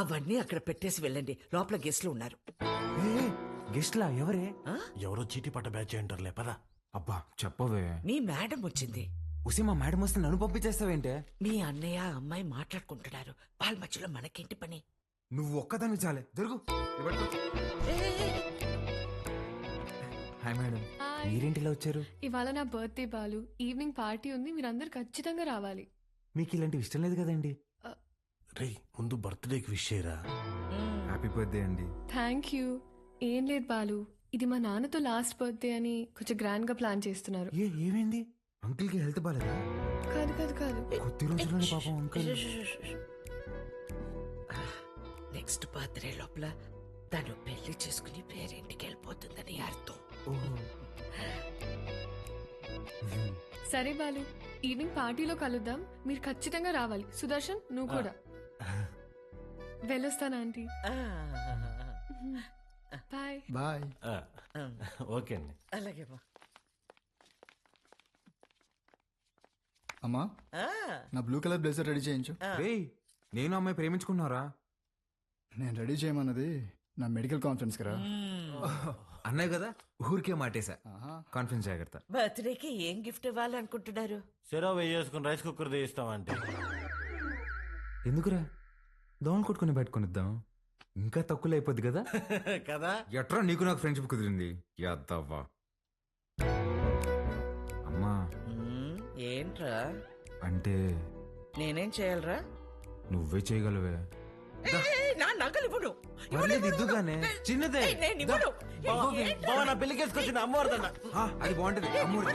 అవన్నీ అక్కడ పెట్టేసి వెళ్ళండి. లోపల గెస్ట్లు ఉన్నారు. గెస్ట్లా? ఎవరే? ఎవరో చీటీ పట్ట బ్యాచ్ అంటారులే పదా. అబ్బా చెప్పవే. మీ మేడం వచ్చింది. ఉసి మా మేడం వస్తే నన్ను పంపించేస్తావేంటే? మీ అన్నయ్య అమ్మాయి మాట్లాడుకుంటున్నారు. వాళ్ళ మధ్యలో మనకేంటి పని? నువ్వు ఒక్కదాన్ని చాలే. దొరుకు. Hi madam. మీరేంటిలా వచ్చారు? ఇవాళ నా బర్త్డే బాలు. ఈవినింగ్ పార్టీ ఉంది మీరందరు ఖచ్చితంగా రావాలి. మీకు ఇలాంటివి ఇష్టం లేదు కదండి. రే ముందు బర్త్డేకి విష్ చేయరా? హ్యాపీ బర్త్డే అండి. థ్యాంక్ యూ ఏం లేదు బాలు ఇది మా నాన్నతో లాస్ట్ బర్త్డే అని కొంచెం గ్రాండ్గా ప్లాన్ చేస్తున్నారు. ఏ ఏమైంది? అంకుల్కి హెల్త్ బాగాలేదా కాదు కాదు కాదు. కొద్ది రోజుల్లోనే పాపం అంకుల్ నెక్స్ట్ బర్త్డే లోపల తను పెళ్ళి చేసుకుని పేరింటికి వెళ్ళిపోతుందని అర్థం. సరే బాలు ఈవినింగ్ పార్టీలో కలుద్దాం. మీరు ఖచ్చితంగా రావాలి. సుదర్శన్ నువ్వు కూడా. వెళ్ళొస్తాను ఆంటీ. బాయ్. బాయ్. ఆ, ఓకే అండి. అలాగే బా. అమ్మా నా బ్లూ కలర్ బ్లేజర్ రెడీ చేయించు. రేయ్ నేను అమ్మాయి ప్రేమించుకున్నారా? నేను రెడీ చేయమన్నది నా మెడికల్ కాన్ఫరెన్స్ కదా అన్నయ్య కదా ఊరికే మాటేశా. ఆహా. కాన్ఫిడెన్స్ జాగ్రత్త. బర్త్డేకి ఏం గిఫ్ట్ ఇవ్వాలనుకుంటున్నారు? సెరవ్ వేసుకుని రైస్ కుక్కర్ తీస్తామంటే ఎందుకురా? దోమలు కొట్టుకుని పెట్టుకునిద్దాం ఇంకా తక్కువ అయిపోద్ది కదా? కదా? ఎట్రా నీకు నాకు ఫ్రెండ్షిప్ కుదిరింది? యాదవ్వా అమ్మా. మ్మ్, ఏంట్రా? అంటే? నేనేం చేయాలరా? నువ్వే చేయగలవే. నా నగలు ఇవ్వను, పర్లేదు ఇద్దుగానే. చిన్నదే. నేను ఏంట్రా? బావ నా పెళ్ళికి వేసుకొచ్చింది అమ్మవారిదన్న అది బాగుంటది. అమ్మూరి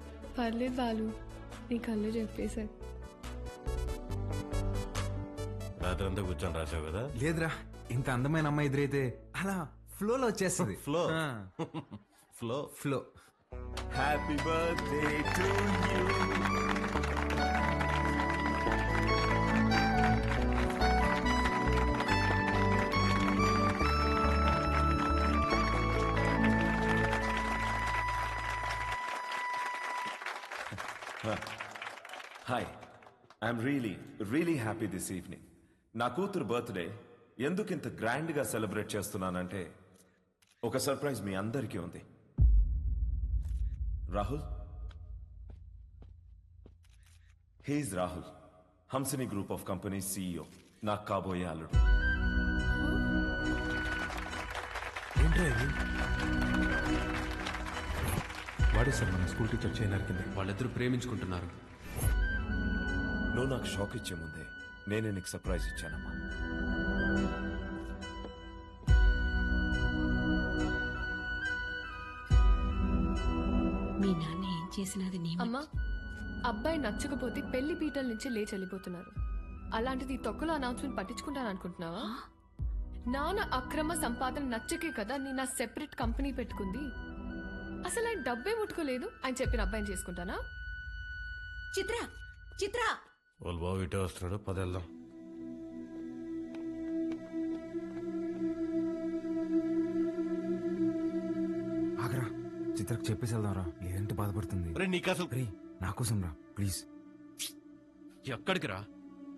పర్లేదు బాలు నీ కళ్ళు చెప్పేశారు. రాత్రి అంతా కూర్చొని రాసావు కదా? లేదురా ఇంత అందమైన అమ్మాయి ఎదురైతే అలా ఫ్లోలో వచ్చేస్తుంది. Flow. ఆ, flow? Flow. Happy birthday to you hi I'm really really happy this evening నా కూతురు బర్త్డే ఎందుకు ఇంత గ్రాండ్గా సెలబ్రేట్ చేస్తున్నానంటే ఒక సర్ప్రైజ్ మీ అందరికీ ఉంది. Rahul? He's Rahul Hamsini group of company CEO నాకు కాబోయే అల్లుడు. వాడే సార్ మన స్కూల్ టీచర్ చేయనర్ కింద. వాళ్ళిద్దరూ ప్రేమించుకుంటున్నారు. నువ్వు నాకు షాక్ ఇచ్చే ముందే నేనే నీకు సర్ప్రైజ్ ఇచ్చానమ్మా. మీ నాన్న ఏం చేసినది నీ అమ్మా అబ్బాయి నచ్చకపోతే పెళ్ళి పీటల నుంచి లేచి వెళ్ళిపోతున్నారు. అలాంటిది తొక్కలో అనౌన్స్మెంట్ పట్టించుకుంటాను అనుకుంటున్నావా? నాన్న అక్రమ సంపాదన నచ్చకే కదా నేను నా సెపరేట్ కంపెనీ పెట్టుకుంది. అసలు ఆయన డబ్బే ముట్టుకోలేదు ఆయన చెప్పిన అబ్బాయిని చేసుకుంటానా? చిత్ర చిత్ర! వాళ్ళు బాబు ఇటే వస్తున్నాడు. పదేళ్దాం ఆగరా. చిత్రకు చెప్పేసి వెళ్దాంరా లేదంటే బాధపడుతుంది. రే నీకు అసలు రే నా కోసం రా ప్లీజ్. ఎక్కడికి రా?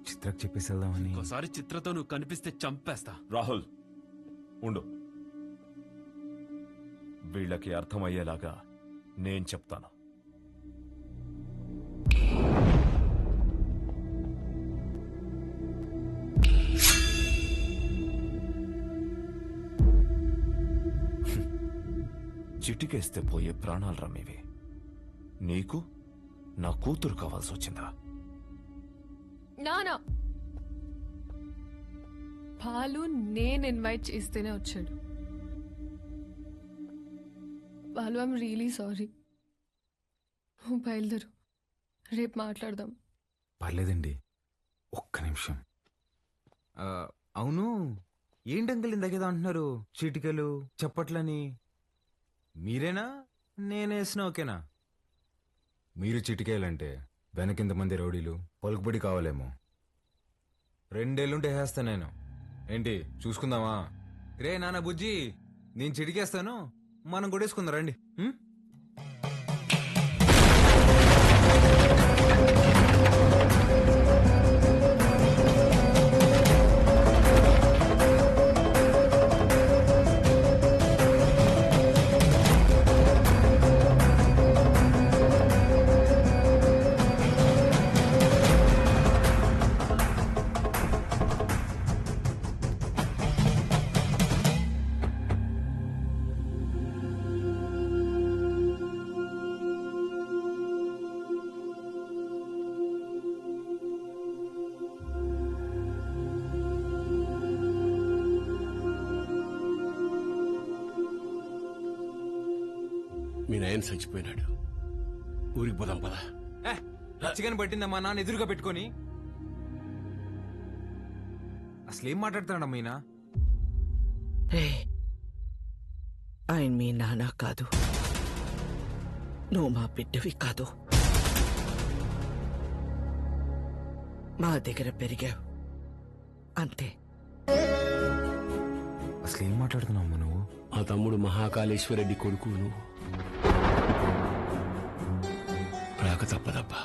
చిత్రకు చెప్పేసి వెళ్దామని. ఒకసారి చిత్రతో నువ్వు కనిపిస్తే చంపేస్తా. రాహుల్ ఉండు. వీళ్ళకి అర్థమయ్యేలాగా నేను చెప్తాను. చిటికేస్తే పోయే ప్రాణాలు రమ్మేవి నీకు నా కూతురు కావాల్సి వచ్చిందా నానా! బాలు నేను ఇన్వైట్ చేస్తేనే వచ్చాడు. Balu I'm really sorry. బయలుదేరు. రేపు మాట్లాడదాం. పర్లేదండి. ఒక్క నిమిషం. ఆ, అవును. ఏంటి అంకుల్ ఇందాకేదో అంటున్నారు? చీటికలు చప్పట్లని? మీరేనా? నేనేసిన ఓకేనా? మీరు చిటికేయాలంటే వెనకింతమంది రౌడీలు పలుకుబడి కావాలేమో. రెండేళ్ళుంటే వేస్తా నేను. ఏంటి చూసుకుందామా? రే నాన్న బుజ్జి నేను చిటికేస్తాను. మనం కొట్టేసుకుందాం రండి. మీ నాయన చచ్చిపోయినాడు. ఊరికి పోదాం పదా. ఏ, చికెన్ పట్టిందమ్మా నాన్న ఎదురుగా పెట్టుకొని. అసలేం మాట్లాడుతున్నాడమ్మా ఈయన? రే ఆయన మీ నాన్న కాదు. నువ్వు మా బిడ్డవి కాదు. మా దగ్గర పెరిగావు. అంతే. అసలేం మాట్లాడుతున్నావు నువ్వు? మా తమ్ముడు మహాకాళేశ్వరరెడ్డి కొడుకు నువ్వు. రాక తప్పదబ్బా.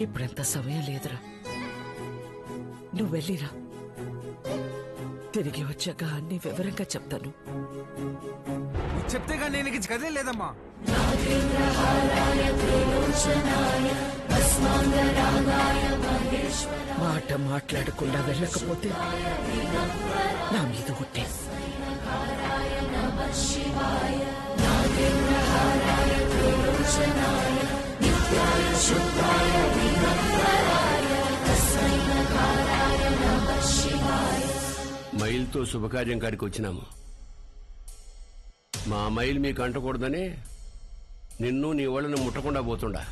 ఇప్పుడంత సమయం లేదురా. నువ్వు వెళ్ళిరా తిరిగి వచ్చాక అన్ని వివరంగా చెప్తాను. చెప్తే కానీ నేను ఇక కదే లేదమ్మా. మాట మాట్లాడకుండా వెళ్ళకపోతే నా మీద ఒట్టే. మైల్తో శుభకార్యం కాడికి వచ్చినాము. మా మైల్ మీకు అంటకూడదని నిన్ను నీ వాళ్ళని ముట్టకుండా పోతుండా.